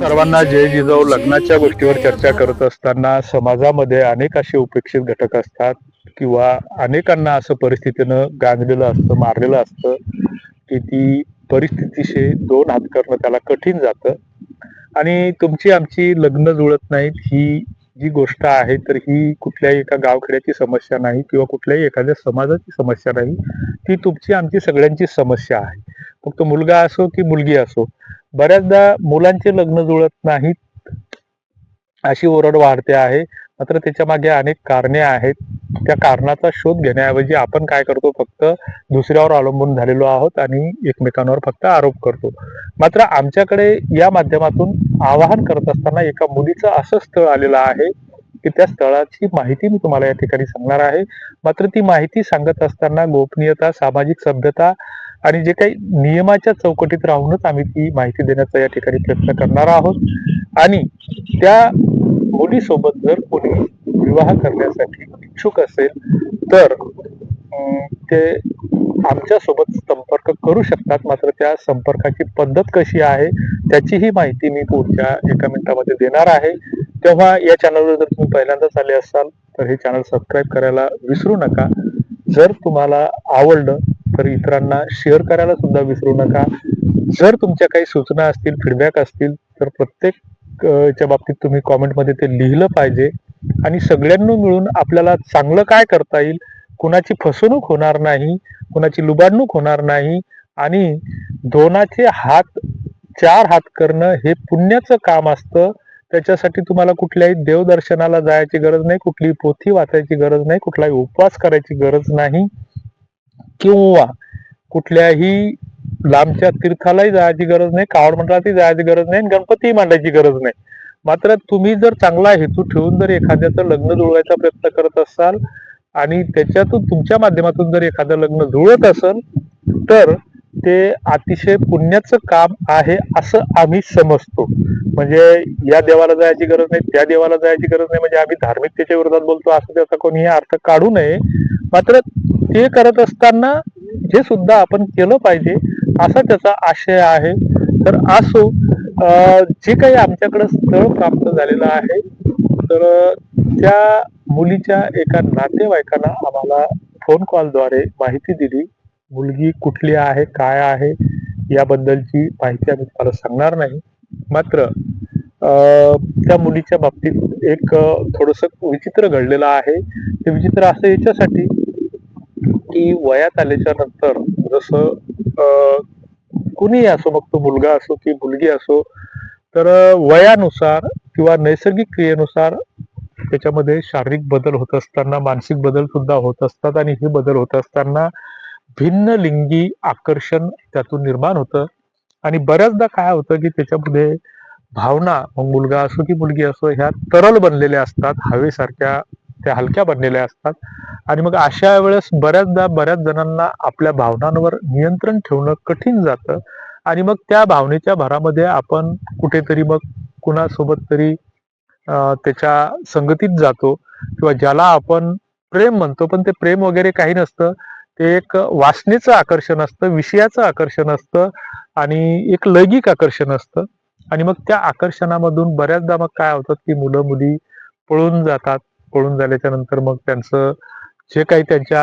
सर्वांना जय जिजाऊ लग्नाच्या गोष्टीवर चर्चा करत असताना समाजामध्ये अनेक असे उपेक्षित घटक असतात किंवा अनेकांना असं परिस्थितीनं गांजलेलं असतं मारलेलं असतं की ती परिस्थितीशी दोन हात करणं त्याला कठीण जातं. आणि तुमची आमची लग्न जुळत नाहीत ही जी गोष्ट आहे तर ही कुठल्याही एका गावखेड्याची समस्या नाही किंवा कुठल्याही एखाद्या समाजाची समस्या नाही. ती तुमची आमची सगळ्यांची समस्या आहे. फक्त मुलगा असो की मुलगी असो बऱ्याचदा मुलांचे लग्न जुळत नाहीत अशी ओरड वाढते आहे. मात्र त्याच्यामागे अनेक कारणे आहेत. त्या कारणाचा शोध घेण्याऐवजी आपण काय करतो? फक्त दुसऱ्यावर अवलंबून झालेलो आहोत आणि एकमेकांवर फक्त आरोप करतो. मात्र आमच्याकडे या माध्यमातून आवाहन करत असताना एका मुलीचं असं स्थळ आलेलं आहे की त्या स्थळाची माहिती मी तुम्हाला या ठिकाणी सांगणार आहे. मात्र ती माहिती सांगत असताना गोपनीयता सामाजिक सभ्यता आणि जे काही नियमाच्या चौकटीत राहूनच आम्ही ती माहिती देण्याचा या ठिकाणी प्रयत्न करणार आहोत. आणि त्या मुलीसोबत जर कोणी विवाह करण्यासाठी इच्छुक असेल तर ते आमच्यासोबत संपर्क करू शकतात. मात्र त्या संपर्काची पद्धत कशी आहे त्याचीही माहिती मी पुढच्या एका मिनिटामध्ये देणार आहे. तेव्हा या चॅनलवर जर तुम्ही पहिल्यांदाच आले असाल तर हे चॅनल सबस्क्राईब करायला विसरू नका. जर तुम्हाला आवडलं तर इतरांना शेअर करायला सुद्धा विसरू नका. जर तुमच्या काही सूचना असतील फीडबॅक असतील तर प्रत्येक च्या बाबतीत तुम्ही कॉमेंटमध्ये ते लिहिलं पाहिजे. आणि सगळ्यांनी मिळून आपल्याला चांगलं काय करता येईल कुणाची फसवणूक होणार नाही कुणाची लुबाडणूक होणार नाही आणि दोनाचे हात चार हात करणं हे पुण्याचं काम असतं. त्याच्यासाठी तुम्हाला कुठल्याही देवदर्शनाला जायची गरज नाही कुठलीही पोथी वाचायची गरज नाही कुठलाही उपवास करायची गरज नाही किंवा कुठल्याही लांबच्या तीर्थालाही जायची गरज नाही कावड मंडळातही जायची गरज नाही गणपती गणपतीही मांडायची गरज नाही. मात्र तुम्ही जर चांगला हेतू ठेवून जर एखाद्याचं लग्न जुळवायचा प्रयत्न करत असाल आणि त्याच्यातून तुमच्या माध्यमातून जर एखादं लग्न जुळत असेल तर ते अतिशय पुण्याचं काम आहे असं आम्ही समजतो. म्हणजे या देवाला जायची गरज नाही त्या देवाला जायची गरज नाही. म्हणजे आम्ही धार्मिकतेच्या विरोधात बोलतो असं त्याचा कोणीही अर्थ काढू नये. मात्र ते करत असताना हे सुद्धा आपण केलं पाहिजे असा त्याचा आशय आहे. तर असो जे काही आमच्याकडे स्थळ प्राप्त झालेलं आहे तर त्या मुलीच्या एका नातेवाईकांना आम्हाला फोन कॉलद्वारे माहिती दिली. मुलगी कुठली आहे काय आहे याबद्दलची माहिती आम्ही तुम्हाला सांगणार नाही. मात्र अं, त्या मुलीच्या बाबतीत एक थोडस विचित्र घडलेलं आहे. ते विचित्र असं याच्यासाठी की वयात आल्याच्यानंतर जसं अं, कुणीही असो मग तो मुलगा असो की मुलगी असो तर वयानुसार किंवा नैसर्गिक क्रियेनुसार त्याच्यामध्ये शारीरिक बदल होत असताना मानसिक बदल सुद्धा होत असतात आणि हे बदल होत असताना भिन्न लिंगी आकर्षण त्यातून निर्माण होतं. आणि बऱ्याचदा काय होतं की त्याच्यामध्ये भावना मग मुलगा असो की मुलगी असो ह्या तरल बनलेल्या असतात हवेसारख्या त्या हलक्या बनलेल्या असतात. आणि मग अशा वेळेस बऱ्याचदा बऱ्याच जणांना आपल्या भावनांवर नियंत्रण ठेवणं कठीण जातं. आणि मग त्या भावनेच्या भरामध्ये आपण कुठेतरी मग कुणासोबत तरी त्याच्या संगतीत जातो किंवा ज्याला आपण प्रेम म्हणतो पण ते प्रेम वगैरे काही नसतं. ते एक वासनेचं आकर्षण असतं विषयाचं आकर्षण असतं आणि एक लैंगिक आकर्षण असतं. आणि मग त्या आकर्षणामधून बऱ्याचदा मग काय होतं की मुलं मुली पळून जातात. पळून झाल्याच्यानंतर मग त्यांचं जे काही त्यांच्या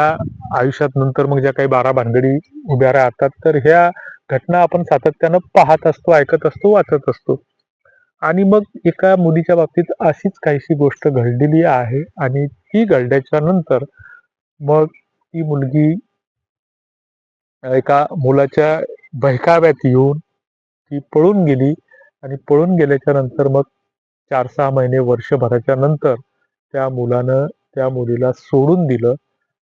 आयुष्यात नंतर मग ज्या काही बारा भानगडी उभ्या राहतात तर ह्या घटना आपण सातत्यानं पाहत असतो ऐकत असतो वाचत असतो. आणि मग एका मुलीच्या बाबतीत अशीच काहीशी गोष्ट घडलेली आहे आणि ती घडल्याच्या नंतर मग ती मुलगी एका मुलाच्या बहकाव्यात येऊन ती पळून गेली आणि पळून गेल्याच्यानंतर मग चार सहा महिने वर्षभराच्या नंतर त्या मुलानं त्या मुलीला सोडून दिलं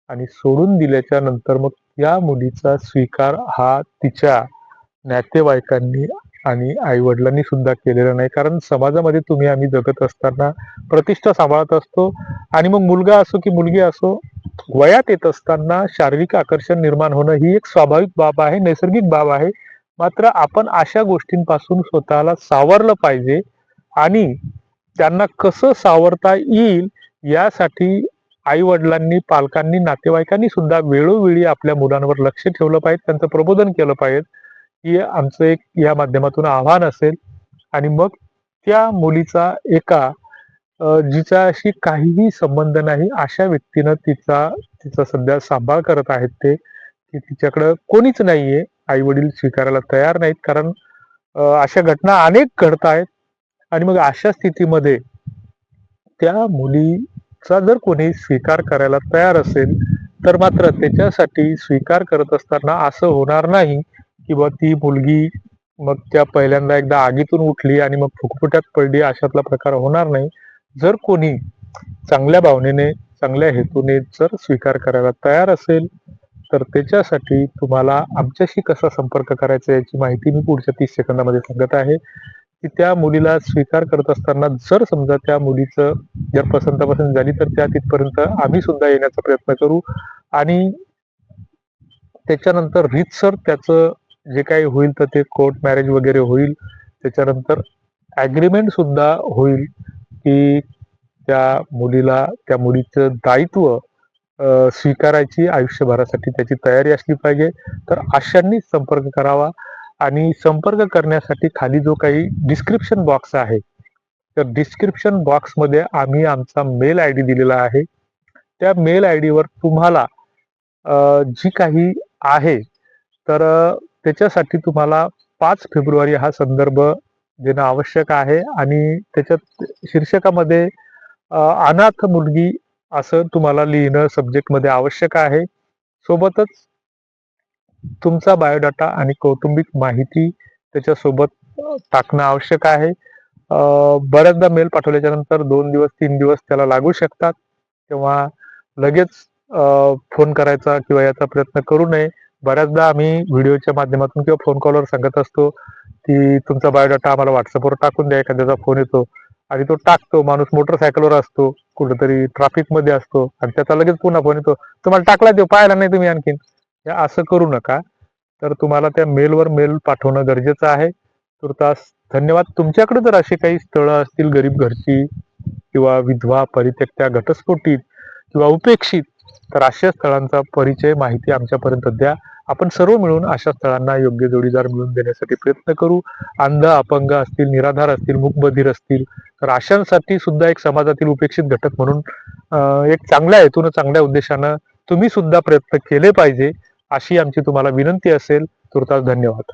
आणि सोडून दिल्याच्या नंतर मग त्या मुलीचा स्वीकार हा तिच्या नातेवाईकांनी आणि आई वडिलांनी सुद्धा केलेला नाही. कारण समाजामध्ये तुम्ही आम्ही जगत असताना प्रतिष्ठा सांभाळत असतो आणि मग मुलगा असो की मुलगी असो वयात येत असताना शारीरिक आकर्षण निर्माण होणं ही एक स्वाभाविक बाब आहे नैसर्गिक बाब आहे. मात्र आपण अशा गोष्टींपासून स्वतःला सावरलं पाहिजे आणि त्यांना कसं सावरता येईल यासाठी आई वडिलांनी पालकांनी नातेवाईकांनी सुद्धा वेळोवेळी आपल्या मुलांवर लक्ष ठेवलं पाहिजे त्यांचं प्रबोधन केलं पाहिजे. हे आमचं एक या माध्यमातून आव्हान असेल. आणि मग त्या मुलीचा एका जिच्याशी काहीही संबंध नाही अशा व्यक्तीनं तिचा तिचा सध्या सांभाळ करत आहेत ते की तिच्याकडं कोणीच नाहीये आई वडील स्वीकारायला तयार नाहीत कारण अशा घटना अनेक घडत आहेत. आणि मग अशा स्थितीमध्ये त्या मुलीचा जर कोणी स्वीकार करायला तयार असेल तर मात्र त्याच्यासाठी स्वीकार करत असताना असं होणार नाही की बा ती मुलगी मग त्या पहिल्यांदा एकदा आगीतून उठली आणि मग फुकफुट्यात पडली अशातला प्रकार होणार नाही. जर कोणी चांगल्या भावनेने चांगल्या हेतूने जर स्वीकार करायला तयार असेल तर त्याच्यासाठी तुम्हाला आमच्याशी कसा संपर्क करायचा याची माहिती मी पुढच्या तीस सेकंदामध्ये सांगत आहे. की त्या मुलीला स्वीकार करत असताना जर समजा त्या मुलीचं जर पसंत पसंत झाली तर त्या तिथपर्यंत आम्ही सुद्धा येण्याचा प्रयत्न करू. आणि त्याच्यानंतर रीतसर त्याचं जे काही होईल तर ते कोर्ट मॅरेज वगैरे होईल. त्याच्यानंतर ॲग्रीमेंट सुद्धा होईल. की त्या मुलीला त्या मुलीचं दायित्व स्वीकारायची आयुष्यभरासाठी त्याची तयारी असली पाहिजे. तर अशांनी संपर्क करावा आणि संपर्क करण्यासाठी खाली जो काही डिस्क्रिप्शन बॉक्स आहे तर डिस्क्रिप्शन बॉक्समध्ये आम्ही आमचा मेल आय डी दिलेला आहे. त्या मेल आय डीवर तुम्हाला जी काही आहे तर त्याच्यासाठी तुम्हाला पाच फेब्रुवारी हा संदर्भ देणं आवश्यक आहे आणि त्याच्यात शीर्षकामध्ये अनाथ मुलगी असं तुम्हाला लिहिणं सब्जेक्टमध्ये आवश्यक आहे. सोबतच तुमचा बायोडाटा आणि कौटुंबिक माहिती त्याच्यासोबत टाकणं आवश्यक आहे. बऱ्याचदा मेल पाठवल्याच्या नंतर दोन दिवस तीन दिवस त्याला लागू शकतात. तेव्हा लगेच फोन करायचा किंवा याचा प्रयत्न करू नये. बऱ्याचदा आम्ही व्हिडिओच्या माध्यमातून किंवा फोन कॉलवर सांगत असतो की तुमचा बायोडाटा आम्हाला व्हॉट्सअपवर टाकून द्या एखाद्याचा फोन येतो. आणि तो टाकतो माणूस मोटरसायकलवर असतो कुठेतरी ट्रॅफिकमध्ये असतो आणि त्याचा लगेच पुन्हा फोन येतो. तुम्हाला टाकला देऊ पाहायला नाही तुम्ही आणखीन. असं करू नका. तर तुम्हाला त्या मेलवर मेल पाठवणं गरजेचं आहे. तुर्तास धन्यवाद. तुमच्याकडे जर अशी काही स्थळं असतील गरीब घरची किंवा विधवा परित्यक्त्या घटस्फोटीत किंवा उपेक्षित तर अशा स्थळांचा परिचय माहिती आमच्यापर्यंत द्या. आपण सर्व मिळून अशा स्थळांना योग्य जोडीदार मिळवून देण्यासाठी प्रयत्न करू. अंध अपंग असतील निराधार असतील मुकबधीर असतील तर अशांसाठी सुद्धा एक समाजातील उपेक्षित घटक म्हणून एक चांगल्या हेतून चांगल्या उद्देशानं तुम्ही सुद्धा प्रयत्न केले पाहिजे अशी आमची तुम्हाला विनंती असेल तुर्तास धन्यवाद.